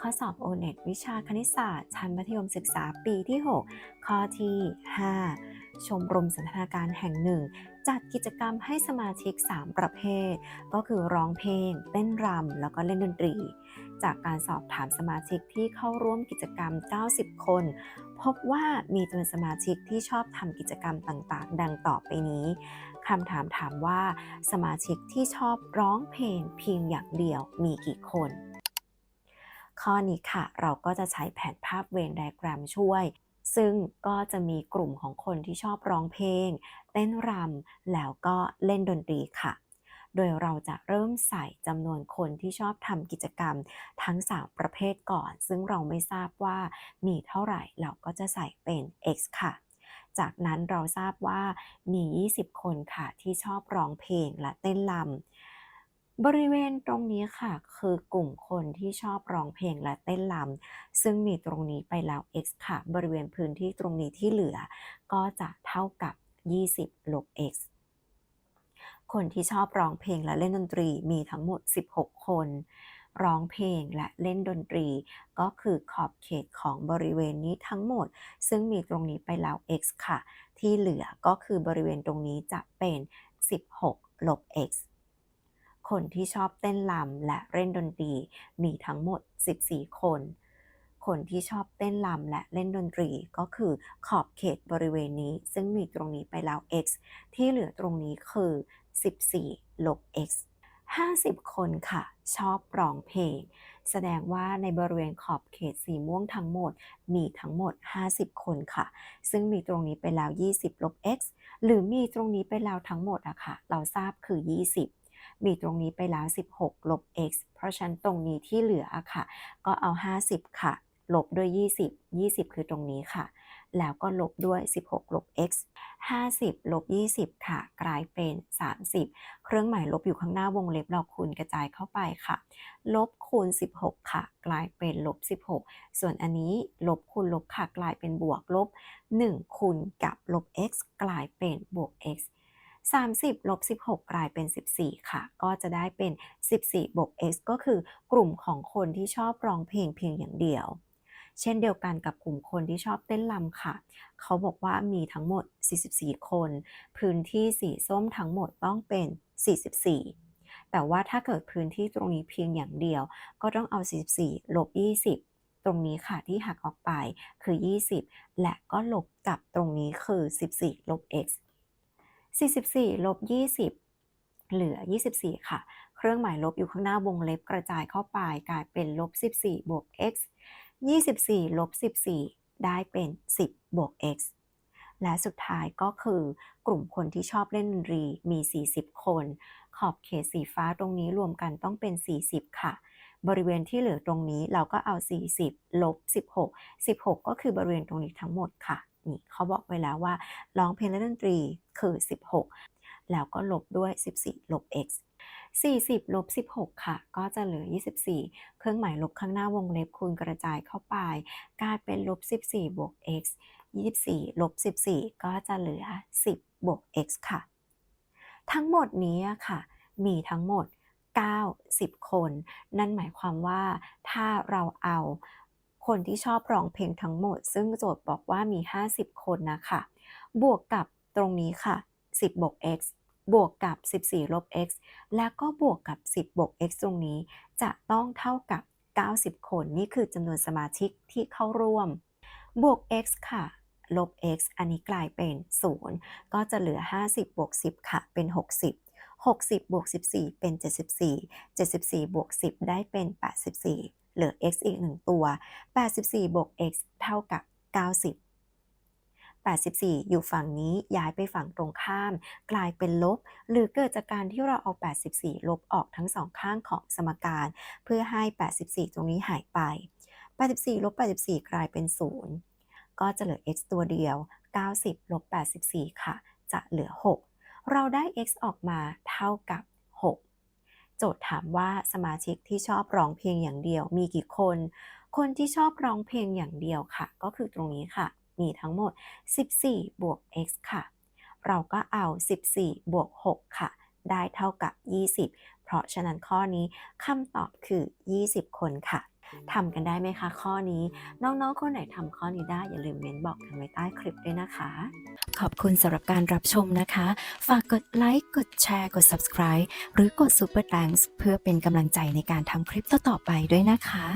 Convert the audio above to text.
ข้อสอบ O-NET วิชาคณิตศาสตร์ ชั้นมัธยมศึกษาปีที่ 6 ข้อที่ 5 ชมรมสันทนาการแห่งหนึ่ง จัดกิจกรรมให้สมาชิก 3 ประเภท ก็คือร้องเพลง เต้นรำ แล้วก็เล่นดนตรี จากการสอบถามสมาชิกที่เข้าร่วมกิจกรรม 90 คน พบว่ามีจำนวนสมาชิกที่ชอบทำกิจกรรมต่างๆ ดังต่อไปนี้คำถามถามว่าสมาชิกที่ชอบร้องเพลงเพียงอย่างเดียวมีกี่คน ข้อนี้ค่ะ เราก็จะใช้แผนภาพเวนไดอะแกรมช่วย ซึ่งก็จะมีกลุ่มของคนที่ชอบร้องเพลง เต้นรำแล้วก็เล่นดนตรีค่ะ โดยเราจะเริ่มใส่จำนวนคนที่ชอบทำกิจกรรมทั้ง 3 ประเภทก่อน ซึ่งเราไม่ทราบว่ามีเท่าไหร่เราก็จะใส่เป็น x ค่ะจากนั้นเราทราบว่ามี 20 คนค่ะที่ชอบร้องเพลงและเต้นรำ บริเวณตรงนี้ค่ะ คือกลุ่มคนที่ชอบร้องเพลงและเต้นรำซึ่งมีตรงนี้ไปแล้ว x ค่ะ บริเวณพื้นที่ตรงนี้ที่เหลือ ก็จะเท่ากับ 20 ลบ x คนที่ชอบร้องเพลงและเล่นดนตรีมีทั้งหมด 16 คน ร้องเพลงและเล่นดนตรี ก็คือขอบเขตของบริเวณนี้ทั้งหมด ซึ่งมีตรงนี้ไปแล้ว x ค่ะ ที่เหลือก็คือบริเวณตรงนี้จะเป็น 16 ลบ x คนที่ชอบเต้นรำและเล่นดนตรีมีทั้งหมด 14 คน คนที่ชอบเต้นรำและเล่นดนตรีก็คือขอบเขตบริเวณนี้ ซึ่งมีตรงนี้ไปแล้ว x ที่เหลือตรงนี้คือ 14 ลบ x 50 คนค่ะ ชอบร้องเพลง แสดงว่าในบริเวณขอบเขตสีม่วงทั้งหมด มีทั้งหมด 50 คนค่ะ ซึ่งมีตรงนี้ไปแล้ว 20 ลบ x หรือมีตรงนี้ไปแล้วทั้งหมดอะค่ะ เราทราบคือ 20 มีตรงนี้ไปแล้ว 16 ลบ x เพราะฉะนั้นตรงนี้ที่เหลืออะค่ะ ก็เอา 50 ค่ะ ลบด้วย 20 20 คือตรงนี้ค่ะ แล้วก็ลบด้วย 16 ลบ x 50 ลบ 20 ค่ะ กลายเป็น 30 เครื่องหมายลบอยู่ข้างหน้าวงเล็บเราคูณกระจายเข้าไปค่ะ ลบคูณ 16 ค่ะ กลายเป็นลบ 16 ส่วนอันนี้ลบคูณลบค่ะ กลายเป็นบวกลบ 1 คูณกับลบ x กลายเป็นบวก x 30ลบ16 กลายเป็น 14 ค่ะ ก็จะได้เป็น 14บวก x ก็คือกลุ่มของคนที่ชอบร้องเพลงเพียงอย่างเดียว เช่นเดียวกันกับกลุ่มคนที่ชอบเต้นรำค่ะ เขาบอกว่ามีทั้งหมด 44 คน พื้นที่สีส้มทั้งหมดต้องเป็น 44แต่ว่าถ้าเกิดพื้นที่ตรงนี้เพียงอย่างเดียว ก็ต้องเอา 44 ลบ 20 ตรงนี้ค่ะที่หักออกไปคือ 20 และก็ลบกับตรงนี้คือ 14 ลบ x 44ลบ20 เหลือ 24 ค่ะ เครื่องหมายลบอยู่ข้างหน้าวงเล็บกระจายเข้าไปกลายเป็นลบ14บวก x 24ลบ14 ได้เป็น 10บวก x และสุดท้ายก็คือกลุ่มคนที่ชอบเล่นดนตรีมี 40 คน ขอบเขตสีฟ้าตรงนี้รวมกันต้องเป็น 40 ค่ะ บริเวณที่เหลือตรงนี้เราก็เอา 40 ลบ 16 16 ก็คือบริเวณตรงนี้ทั้งหมดค่ะ นี่เขาบอกไว้แล้วว่าร้องเพลงและดนตรีคือ 16 แล้วก็ลบด้วย 14 ลบ x 40ลบ16 ค่ะ ก็จะเหลือ 24 เครื่องหมายลบข้างหน้าวงเล็บคูณกระจายเข้าไป กลายเป็นลบ 14 บวก x 24 ลบ 14 ก็จะเหลือ 10 บวก x ค่ะ ทั้งหมดนี้ค่ะ มีทั้งหมด 90 คน นั่นหมายความว่าถ้าเราเอา คนที่ชอบร้องเพลงทั้งหมด ซึ่งโจทย์บอกว่ามี 50 คนนะคะ บวกกับตรงนี้ค่ะ 10บวก x บวกกับ 14 ลบ x แล้วก็บวกกับ 10 บวก x ตรงนี้ จะต้องเท่ากับ 90 คน นี่คือจำนวนสมาชิกที่เข้าร่วม บวก x ค่ะ ลบ x อันนี้กลายเป็น 0 ก็จะเหลือ 50 บวก 10 ค่ะ เป็น 60 60 บวก 14 เป็น 74 74 บวก 10 ได้เป็น 84 เหลือ x อีก 1 ตัว 84 บวก x เท่ากับ 90 84 อยู่ฝั่งนี้ย้ายไปฝั่งตรงข้าม กลายเป็นลบ หรือเกิดจากการที่เราเอา 84 ลบออกทั้งสองข้างของสมการ เพื่อให้ 84 ตรงนี้หายไป 84 ลบ 84 กลายเป็น 0 ก็จะเหลือ x ตัวเดียว 90 ลบ 84 ค่ะ จะเหลือ 6 เราได้ x ออกมาเท่ากับ 6 โจทย์ถามว่าสมาชิกที่ชอบร้องเพลงอย่างเดียว มีกี่คน คนที่ชอบร้องเพลงอย่างเดียวค่ะ ก็คือตรงนี้ค่ะ มีทั้งหมด 14 บวก x ค่ะ เราก็เอา 14 บวก 6 ค่ะ ได้เท่ากับ 20 เพราะฉะนั้นข้อนี้คำตอบคือ 20 คนค่ะทำกันได้ไหมคะข้อนี้ น้องๆ คนไหนทำข้อนี้ได้อย่าลืมเมนบอกกันไว้ใต้คลิปด้วยนะคะ ขอบคุณสำหรับการรับชมนะคะ ฝากกดไลค์กดแชร์ กด subscribe หรือกด super thanks เพื่อเป็นกำลังใจในการทำคลิปต่อๆไปด้วยนะคะ